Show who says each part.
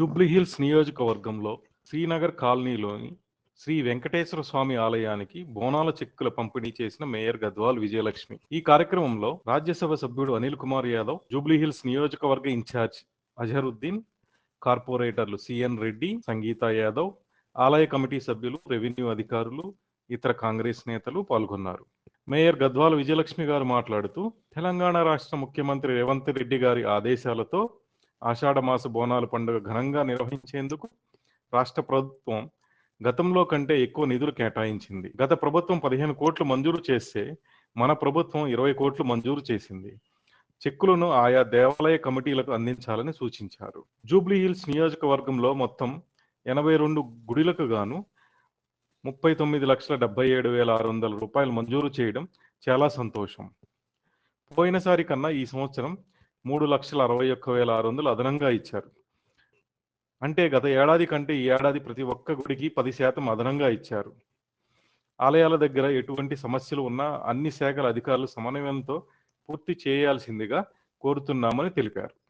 Speaker 1: జూబ్లీహిల్స్ నియోజకవర్గంలో శ్రీనగర్ కాలనీలోని శ్రీ వెంకటేశ్వర స్వామి ఆలయానికి బోనాల చెక్కుల పంపిణీ చేసిన మేయర్ గద్వాల్ విజయలక్ష్మి. ఈ కార్యక్రమంలో రాజ్యసభ సభ్యుడు అనిల్ కుమార్ యాదవ్ జూబ్లీహిల్స్ నియోజకవర్గ ఇన్ఛార్జ్ అజహరుద్దీన్ కార్పొరేటర్లు సిఎన్ రెడ్డి సంగీత యాదవ్ ఆలయ కమిటీ సభ్యులు రెవెన్యూ అధికారులు ఇతర కాంగ్రెస్ నేతలు పాల్గొన్నారు. మేయర్ గద్వాల విజయలక్ష్మి గారు మాట్లాడుతూ తెలంగాణ రాష్ట్ర ముఖ్యమంత్రి రేవంత్ రెడ్డి గారి ఆదేశాలతో ఆషాఢ మాస బోనాల పండుగ ఘనంగా నిర్వహించేందుకు రాష్ట్ర ప్రభుత్వం గతంలో కంటే ఎక్కువ నిధులు కేటాయించింది. గత ప్రభుత్వం పదిహేను కోట్లు మంజూరు చేస్తే మన ప్రభుత్వం ఇరవై కోట్లు మంజూరు చేసింది. చెక్కులను ఆయా దేవాలయ కమిటీలకు అందించాలని సూచించారు. జూబ్లీ హిల్స్ నియోజకవర్గంలో మొత్తం ఎనభై రెండు గుడిలకు గాను ముప్పై తొమ్మిది లక్షల డెబ్బై ఏడు వేల ఆరు వందల రూపాయలు మంజూరు చేయడం చాలా సంతోషం. పోయినసారి కన్నా ఈ సంవత్సరం మూడు లక్షల అరవై ఒక్క వేల ఆరు వందలు అదనంగా ఇచ్చారు. అంటే గత ఏడాది కంటే ఈ ఏడాది ప్రతి ఒక్క గుడికి పది శాతం అదనంగా ఇచ్చారు. ఆలయాల దగ్గర ఎటువంటి సమస్యలు ఉన్నా అన్ని శాఖల అధికారులు సమన్వయంతో పూర్తి చేయాల్సిందిగా కోరుతున్నామని తెలిపారు.